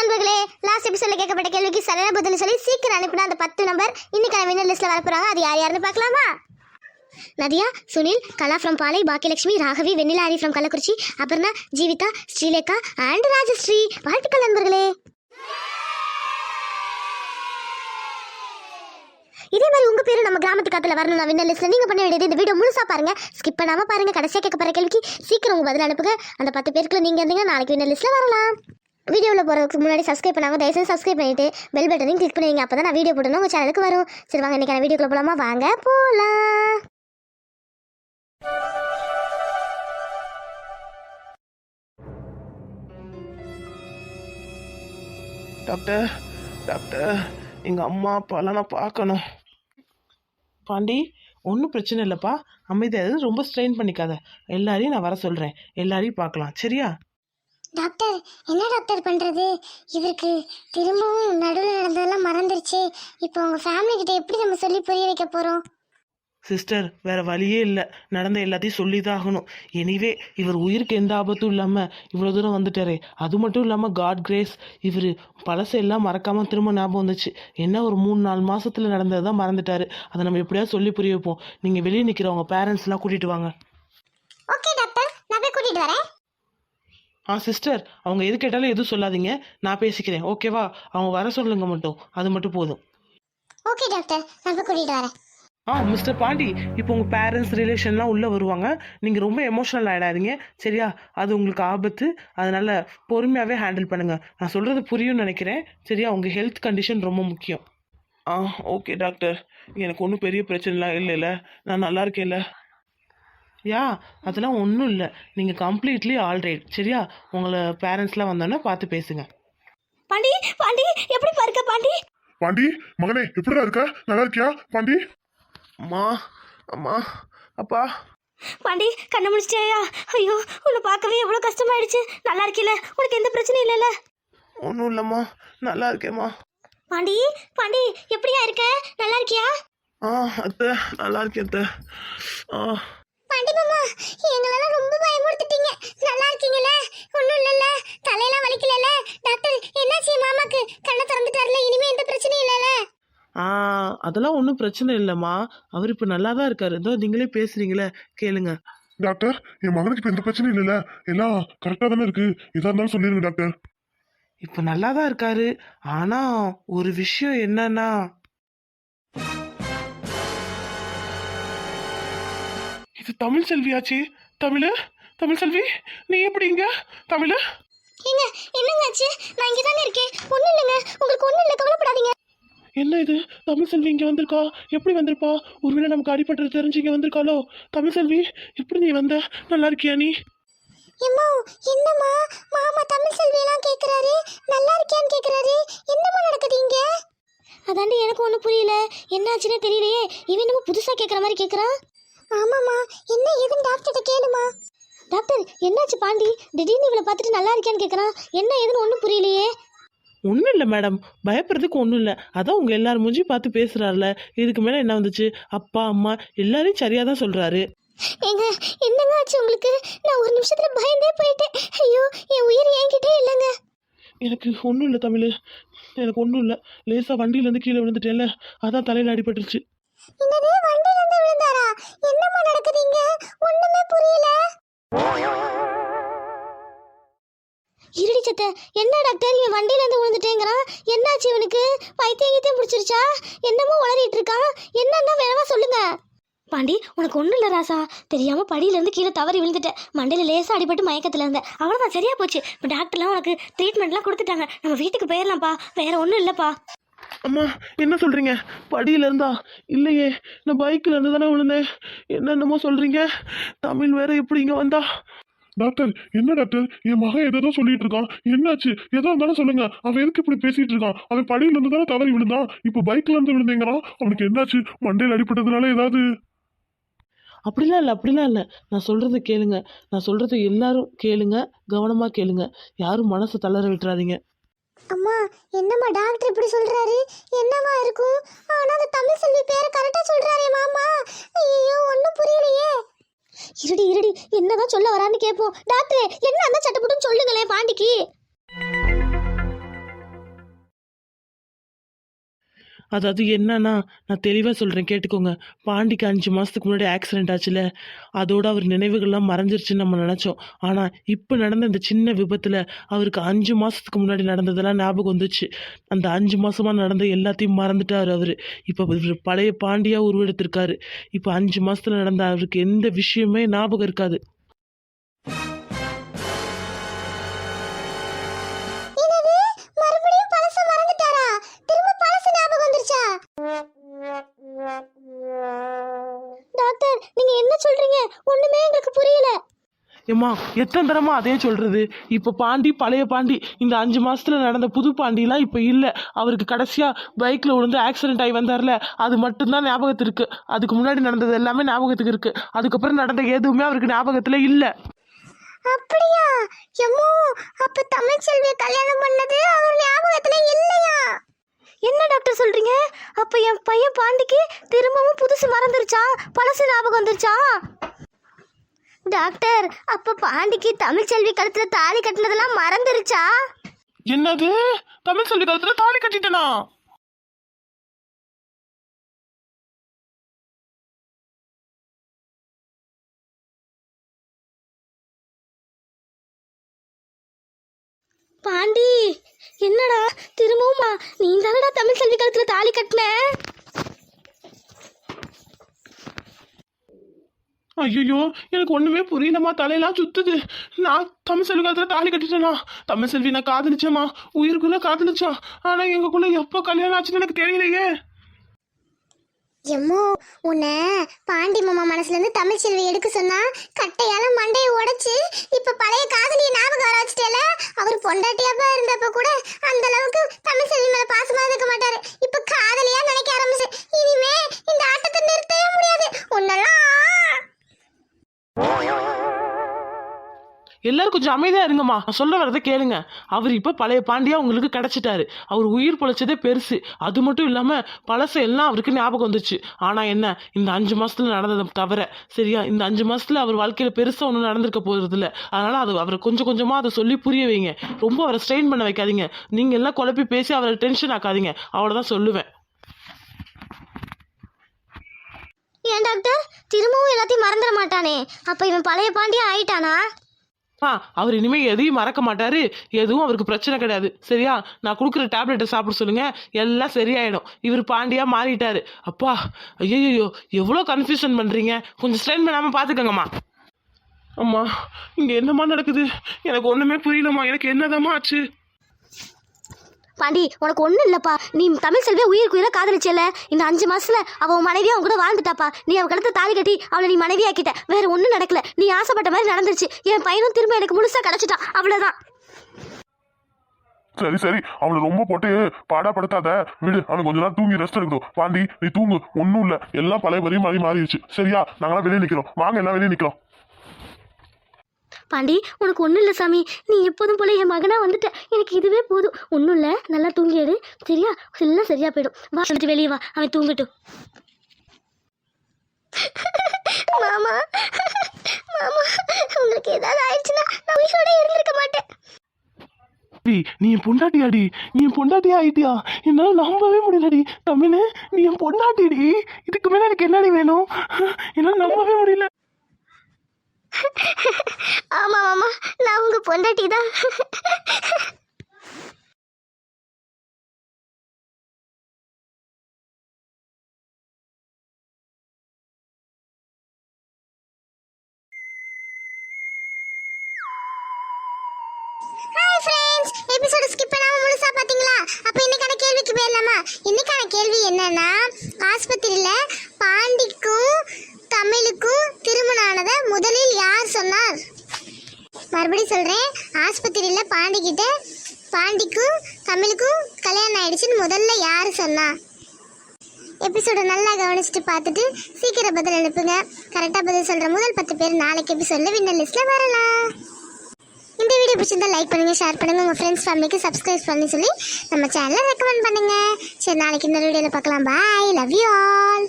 நண்பர்களே லாஸ்ட் எபிசோட்ல கேட்கப்பட்ட கேள்விக்கு சரியான பதில் சொல்லி சீக்கிரம் அனுப்பின அந்த பத்து நம்பர் இன்னைக்கான வின்னர் லிஸ்ட்ல வரப்போறாங்க. அது யார் யாருன்னு பார்க்கலாமா? Nadiya Sunil Kala from Palai Bhagyalakshmi Raghavi Vennila Hari from Kallakurichi Aparna Jeevitha Srilekha and Rajashree. வாழ்த்துக்கள் நண்பர்களே. இதே மாதிரி உங்கள் பேரும் நம்ம கிராமத்து காத்தில் வரணும். நான் வின்னர் லிஸ்ட்டில் நீங்கள் பண்ண வேண்டியது இந்த வீடியோ முழுசாக பாருங்கள் ஸ்கிப் பண்ணாமல் பாருங்கள் கடைசியாக கேட்க போகிற கேள்விக்கு சீக்கிரம் உங்கள் பதில் அனுப்புங்க. அந்த பத்து பேருக்குள்ள நீங்கள் இருந்தீங்கன்னா நாளைக்கு வின்னர் லிஸ்ட்டில் வரலாம். வீடியோவில் போகிறதுக்கு முன்னாடி சப்ஸ்கிரைப் பண்ணாங்க தயவுசெய்து சப்ஸ்கிரைப் பண்ணிவிட்டு பெல் பட்டனையும் கிளிக் பண்ணுவீங்க அப்போ தான் நான் வீடியோ போடணும். உங்கள் சேனலுக்கு வரும். சரி வாங்க இன்றைக்கான வீடியோக்குள்ள போகலாமா வாங்க போகலாம் டாக்டர் டாக்டர் எங்கள் அம்மா அப்பாலாம் நான் பார்க்கணும். பாண்டி ஒன்றும் பிரச்சனை இல்லைப்பா. அமைதியாக ரொம்ப ஸ்ட்ரெயின் பண்ணிக்காத. எல்லாரையும் நான் வர சொல்கிறேன் எல்லாரையும் பார்க்கலாம். சரியா? டாக்டர் என்ன டாக்டர் பண்ணுறது இவருக்கு திரும்பவும் நடுவில் நடந்ததெல்லாம் மறந்துருச்சு. இப்போ உங்கள் ஃபேமிலி கிட்ட எப்படி நம்ம சொல்லி புரிய வைக்க போகிறோம் சிஸ்டர் வேற வழியே இல்லை. நடந்த எல்லாத்தையும் சொல்லி தான் ஆகணும். எனிவே இவர் உயிருக்கு எந்த ஆபத்தும் இல்லாமல் இவ்வளோ தூரம் வந்துட்டாரே. அது மட்டும் இல்லாமல் காட் கிரேஸ் இவர் பழசெல்லாம் மறக்காமல் திரும்ப ஞாபகம் வந்துச்சு. என்ன ஒரு மூணு நாலு மாசத்துல நடந்ததை தான் மறந்துட்டாரு. அதை நம்ம எப்படியாவது சொல்லி புரிய வைப்போம். நீங்கள் வெளியே நிற்கிறவங்க பேரண்ட்ஸ்லாம் கூட்டிகிட்டு வாங்க. ஓகே டாக்டர் நான் போய் கூட்டிகிட்டு வரேன். ஆ சிஸ்டர் அவங்க எது கேட்டாலும் எதுவும் சொல்லாதீங்க. நான் பேசிக்கிறேன். ஓகேவா அவங்க வர சொல்லுங்க மட்டும். அது மட்டும் போதும். ஓகே டாக்டர் நான் போய் கூட்டிகிட்டு வரேன். ஆ மிஸ்டர் பாண்டி இப்போ உங்கள் பேரண்ட்ஸ் ரிலேஷன்லாம் உள்ளே வருவாங்க. நீங்கள் ரொம்ப எமோஷனல் ஆகிடாதீங்க சரியா? அது உங்களுக்கு ஆபத்து. அதனால் பொறுமையாகவே ஹேண்டில் பண்ணுங்கள் நான் சொல்கிறது புரியும்னு நினைக்கிறேன். சரியா? உங்கள் ஹெல்த் கண்டிஷன் ரொம்ப முக்கியம். ஆ ஓகே டாக்டர் எனக்கு ஒன்றும் பெரிய பிரச்சனைலாம் இல்லைல்ல. நான் நல்லா இருக்கேன்ல. யா? அதெல்லாம் ஒன்றும் இல்லை. நீங்கள் கம்ப்ளீட்லி ஆல்ரைட் சரியா? உங்களை பேரண்ட்ஸ்லாம் வந்தோன்னே பார்த்து பேசுங்க. பாண்டி பாண்டி எப்படி பாருக்க பாண்டி? பாண்டி மகனே எப்படிடா இருக்க? நல்லா இருக்கியா பாண்டி? அம்மா அம்மா அப்பா. பாண்டி கண்ணை முடிச்சிட்டியா ஐயோ உன்னை பார்க்கவே எவ்வளோ கஷ்டமாயிடுச்சு. நல்லா இருக்கீல உனக்கு எந்த பிரச்சனையும் இல்லைல்ல? ஒன்றும் இல்லைம்மா. நல்லா இருக்கேம்மா. பாண்டி பாண்டி எப்படியா இருக்க? நல்லா இருக்கியா? ஆ அத்தை நல்லா இருக்கேன் அத்தை. ஆ. பாண்டி மாமா எங்களெல்லாம் ரொம்ப பயமுறுத்திட்டீங்க. நல்லா இருக்கீங்களே ஒன்றும் இல்லைல்ல. தலையெல்லாம் வலிக்கலல்ல. டாக்டர் என்னாச்சு மாமாக்கு? கண்ணை திறந்துட்டார்ல இனிமே எந்த பிரச்சனையும் இல்லைல்ல? ஆ அதெல்லாம் ஒன்றும் பிரச்சனை இல்லைம்மா. அவர் இப்போ நல்லா தான் இருக்காரு. இதோ நீங்களே பேசுறீங்களே. கேளுங்க. டாக்டர் என் மகனுக்கு இப்ப எந்த பிரச்சனையும் இல்லைல்ல. எல்லாம் கரெக்டா தானே இருக்கு. எதா இருந்தாலும் சொல்லிருங்க டாக்டர். இப்போ நல்லா தான் இருக்காரு. ஆனால் ஒரு விஷயம் என்னன்னா இது தமிழ் செல்வியாச்சு. தமிழ் தமிழ் செல்வி நீ எப்படி இங்க? தமிழ். ஏங்க என்னங்காச்சு நான் இங்கே தானே இருக்கேன். ஒன்றும் இல்லைங்க. உங்களுக்கு ஒன்றும் இல்லை. கவலைப்படாதீங்க. என்ன இது? தமிழ் செல்வி இங்க வந்திருக்கா? எப்படி வந்திருப்பா? ஒருவேளை நமக்கு அடிபட்டது தெரிஞ்சு இங்க வந்திருக்காளோ? தமிழ் செல்வி எப்படி நீ வந்த? நல்லா இருக்கியா நீ? எம்மா என்னம்மா? மாமா தமிழ் செல்வியெல்லாம் கேட்குறாரு நல்லா இருக்கியான்னு கேட்குறாரு என்னம்மா நடக்குது இங்க? அதாண்டி எனக்கு ஒன்றும் புரியல. என்னாச்சுன்னே தெரியலையே. இவன் என்னமோ புதுசாக கேட்குற மாதிரி கேட்குறான் ஆமாம்மா. என்ன ஏதுன்னு டாக்டர்கிட்ட கேளுமா டாக்டர் என்னாச்சு பாண்டி? திடீர்னு இவளை பார்த்துட்டு நல்லா இருக்கியான்னு கேட்குறான் என்ன ஏதுன்னு ஒன்றும் புரியலையே. ஒன்றும் இல்லை மேடம் பயப்படுறதுக்கு ஒன்றும் இல்லை. அதான் உங்கள் எல்லாரும் மூஞ்சி பார்த்து பேசுகிறாருல இதுக்கு மேலே என்ன வந்துச்சு? அப்பா அம்மா எல்லாரையும் சரியாக தான் சொல்கிறாரு ஏங்க என்னங்க ஆச்சு உங்களுக்கு? நான் ஒரு நிமிஷத்துல பயந்தே போயிட்டேன். ஐயோ என் உயிர் என்கிட்டே இல்லைங்க. எனக்கு ஒன்றும் இல்லை தமிழ். எனக்கு ஒன்றும் இல்லை. லேசாக வண்டியிலேருந்து கீழே விழுந்துட்டேன்ல. அதான் தலையில் அடிபட்டுருச்சு. என்னது வண்டில இருந்து விழுந்தாரா? என்னம்மா நடக்குது இங்க? ஒண்ணுமே புரியல. இருடி சத்த என்ன டாக்டர்? இவன் வண்டியில இருந்து விழுந்துட்டேங்கிறான். என்னாச்சு இவனுக்கு? பைத்தியம் கீத்தியம் பிடிச்சிருச்சா? என்னமோ உளறிட்டு இருக்கான். என்னன்னா வேணவா சொல்லுங்க. பாண்டி உனக்கு ஒன்றும் இல்லை ராசா. தெரியாம படியிலேருந்து கீழே தவறி விழுந்துட்டேன் மண்டையில் லேசாக அடிபட்டு மயக்கத்தில் இருந்தேன் அவ்வளோதான் சரியா போச்சு. இப்போ டாக்டர்லாம் உனக்கு ட்ரீட்மெண்ட்லாம் கொடுத்துட்டாங்க. நம்ம வீட்டுக்கு போயிடலாம்ப்பா வேற ஒன்றும் இல்லைப்பா. அம்மா என்ன சொல்கிறீங்க படியில இருந்தா? இல்லையே நான் பைக்கில் இருந்து தானே விழுந்தேன். என்னென்னமோ சொல்கிறீங்க தமிழ் வேற எப்படி இங்கே வந்தா? டாக்டர் என்ன டாக்டர்? என் மகன் ஏதோ சொல்லிட்டு இருக்கான். என்னாச்சு? எதா இருந்தாலும் சொல்லுங்க. அவன் எதுக்கு இப்படி பேசிட்டு இருக்கான்? அவன் படியில இருந்து தானே தவறி விழுந்தான் இப்போ பைக்ல இருந்து விழுந்தீங்கிறான். அவனுக்கு என்னாச்சு? மண்டையில் அடிபட்டதுனால ஏதாவது? அப்படிலாம் இல்லை அப்படிலாம் இல்லை. நான் சொல்கிறத கேளுங்க. நான் சொல்கிறத எல்லாரும் கேளுங்க. கவனமாக கேளுங்க. யாரும் மனசை தளர விட்டுறாதீங்க. அம்மா என்னம்மா டாக்டர் இப்படி சொல்றாரு? என்னவா இருக்கும்? ஆனா அந்த தமிழ் செல்வி பேரை கரெக்டா சொல்றாரே மாமா. ஐயோ ஒண்ணும் புரியலையே. இருடி இருடி என்னதான் சொல்ல வரான்னு கேட்போம். டாக்டரே என்ன அந்த சட்டப்பட்டும் சொல்லுங்களேன் பாண்டிக்கு அதாவது என்னன்னா நான் தெளிவாக சொல்கிறேன் கேட்டுக்கோங்க. பாண்டிக்கு அஞ்சு மாதத்துக்கு முன்னாடி ஆக்சிடென்ட் ஆச்சுல அதோட அவர் நினைவுகள்லாம் மறைஞ்சிருச்சுன்னு நம்ம நினச்சோம். ஆனால் இப்போ நடந்த இந்த சின்ன விபத்தில் அவருக்கு அஞ்சு மாதத்துக்கு முன்னாடி நடந்ததெல்லாம் ஞாபகம் வந்துச்சு. அந்த அஞ்சு மாதமாக நடந்த எல்லாத்தையும் மறந்துட்டார் அவர். இப்போ இவர் பழைய பாண்டியாக உருவெடுத்திருக்காரு. இப்போ அஞ்சு மாதத்தில் நடந்த அவருக்கு எந்த விஷயமே ஞாபகம் இருக்காது. ஒண்ணுமே எங்களுக்கு புரியல. ஏம்மா எத்தனை தரமா அதே சொல்றது? இப்போ பாண்டி பழைய பாண்டி இந்த அஞ்சு மாசத்துல நடந்த புது பாண்டிலாம் இப்போ இல்லை. அவருக்கு கடைசியா பைக்ல விழுந்து ஆக்சிடென்ட் ஆகி வந்தார்ல அது மட்டும்தான் ஞாபகத்து இருக்கு. அதுக்கு முன்னாடி நடந்தது எல்லாமே ஞாபகத்துக்கு இருக்கு. அதுக்கப்புறம் நடந்த எதுவுமே அவருக்கு ஞாபகத்துல இல்லை. அப்படியா? எம்மோ அப்ப தமிழ் செல்விய கல்யாணம் பண்ணது அவர் ஞாபகத்துல இல்லையா? என்ன டாக்டர் சொல்றீங்க? அப்ப என் பையன் பாண்டிக்கு திரும்பவும் புதுசு மறந்துருச்சா? பழசு ஞாபகம் வந்துருச்சா? டாக்டர் அப்ப பாண்டிக்கு தமிழ் செல்வி கழுத்துல தாலி கட்டினதெல்லாம் மறந்துருச்சா? என்னது? தமிழ் சொல்லி காலத்துல தாலி கட்டிட்டனா? பாண்டி என்னடா? திரும்பவுமா? நீ தானடா தமிழ் செல்வி கழுத்தில் தாலி கட்டின? ஐயோ எனக்கு ஒண்ணுமே புரியலம்மா. தலையெல்லாம் சுத்துது. நான் தமிழ் செல்வி காலத்துல தாலி கட்டிட்டேனா? தமிழ் செல்வி நான் காதலிச்சேம்மா. உயிருக்குள்ள காதலிச்சா. ஆனா எங்களுக்குள்ள எப்போ கல்யாணம் ஆச்சுன்னு எனக்கு தெரியலையே. எம்மோ உன்னை பாண்டி மாமா மனசுல இருந்து தமிழ் செல்வி எடுக்க சொன்னா கட்டையால மண்டையை உடைச்சு இப்ப பழைய காதலிய ஞாபகம் வர வச்சுட்டேல? அவர் பொண்டாட்டியாப்பா இருந்தப்ப கூட அந்த அளவுக்கு தமிழ் செல்வி மேல பாசமா இருக்க மாட்டாரு. இப்ப காதலியா நினைக்க ஆரம்பிச்சு. எல்லாரும் கொஞ்சம் அமைதியாக இருங்கம்மா. நான் சொல்ல வரதை கேளுங்க. அவர் இப்போ பழைய பாண்டியா உங்களுக்கு கிடைச்சிட்டாரு. அவர் உயிர் பொழைச்சதே பெருசு. அது மட்டும் இல்லாமல் பழச எல்லாம் அவருக்கு ஞாபகம் வந்துச்சு ஆனால் என்ன இந்த அஞ்சு மாதத்தில் நடந்ததை தவிர சரியா? இந்த அஞ்சு மாதத்தில் அவர் வாழ்க்கையில் பெருசாக ஒன்றும் நடந்திருக்க போகிறது இல்லை அதனால் அது அவரை கொஞ்சம் கொஞ்சமாக அதை சொல்லி புரிய வைங்க. ரொம்ப அவரை ஸ்ட்ரெயின் பண்ண வைக்காதீங்க. நீங்கள் எல்லாம் குழப்பி பேசி அவரை டென்ஷன் ஆக்காதீங்க. அவ்வளோதான் சொல்லுவேன். ஏன் டாக்டர் திரும்பவும் எல்லாத்தையும் மறந்துட மாட்டானே. அப்ப இவன் பழைய பாண்டியா ஆயிட்டானா? ஆ அவர் இனிமேல் எதையும் மறக்க மாட்டாரு. எதுவும் அவருக்கு பிரச்சனை கிடையாது. சரியா? நான் கொடுக்குற டேப்லெட்டை சாப்பிட சொல்லுங்க. எல்லாம் சரியாயிடும். இவர் பாண்டியா மாறிட்டாரு. அப்பா ஐயோ எவ்வளோ கன்ஃபியூஷன் பண்ணுறீங்க கொஞ்சம் ஸ்ட்ரெயின் பண்ணாமல் பார்த்துக்கங்கம்மா அம்மா இங்கே என்னம்மா நடக்குது? எனக்கு ஒன்றுமே புரியலம்மா. எனக்கு என்னதாம்மா ஆச்சு? பாண்டி உனக்கு ஒன்றும் இல்லைப்பா. நீ தமிழ் செல்வே உயிருக்கு உயிரை காதலிச்சல இந்த அஞ்சு மாசத்துல அவ உன் மனைவியா அவன் கூட வாழ்ந்துட்டாப்பா. நீ அவ கடத்த தாலி கட்டி அவளை நீ மனைவியாக்கிட்ட. வேற ஒன்றும் நடக்கல. நீ ஆசைப்பட்ட மாதிரி நடந்துருச்சு. என் பையனும் திரும்ப எனக்கு முழுசா கிடைச்சிட்டான். அவ்வளவுதான். சரி சரி. அவனை ரொம்ப போட்டு பாடாப்படுத்தாத. விடு அவன் கொஞ்ச நேரம் தூங்கி ரெஸ்ட் எடுக்கணும் பாண்டி நீ தூங்கு. ஒன்றும் இல்லை. எல்லாம் பழைய வரையும் மாறி மாறிடுச்சு. சரியா? நாங்களாம் வெளியே நிற்கிறோம் வாங்க எல்லாம் வெளியே நிற்கிறோம் பாண்டி உனக்கு ஒன்றும் இல்லை சாமி. நீ எப்போதும் போல என் மகனாக வந்துட்ட. எனக்கு இதுவே போதும். ஒன்றும் இல்லை. நல்லா தூங்கிடு சரியா? எல்லாம் சரியாக போயிடும். வா வந்துட்டு வெளியே வா. அவன் தூங்கட்டும். மாமா. மாமா உங்களுக்கு ஏதாவது ஆயிடுச்சுன்னா நான் உயிரோட இருந்திருக்க மாட்டேன். நீ என் பொண்டாட்டியாடி. நீ என் பொண்டாட்டியா ஆயிட்டியா? என்னால் நம்பவே முடியலடி. தமிழ் நீ என் பொண்டாட்டிடி. இதுக்கு மேலே எனக்கு என்னடி வேணும்? என்னால் நம்பவே முடியல. ஆமா மாமா. நான் உங்கள் பொண்டாட்டி தான் கிட்ட பாண்டிக்கும் தமிழுக்கும் கல்யாணம் ஆயிடுச்சுன்னு முதல்ல யார் சொன்னா? எபிசோட நல்லா கவனிச்சுட்டு பார்த்துட்டு சீக்கிரம் பதில் அனுப்புங்க. கரெக்டாக பதில் சொல்கிற முதல் பத்து பேர் நாளைக்கு எபிசோடில் வின்னர் லிஸ்ட்டில் வரலாம். இந்த வீடியோ பிடிச்சிருந்தா லைக் பண்ணுங்கள் ஷேர் பண்ணுங்கள் உங்கள் ஃப்ரெண்ட்ஸ் ஃபேமிலிக்கு சப்ஸ்கிரைப் பண்ணி சொல்லி நம்ம சேனலை ரெக்கமெண்ட் பண்ணுங்கள் சரி நாளைக்கு இந்த வீடியோவில் பார்க்கலாம். Bye love you all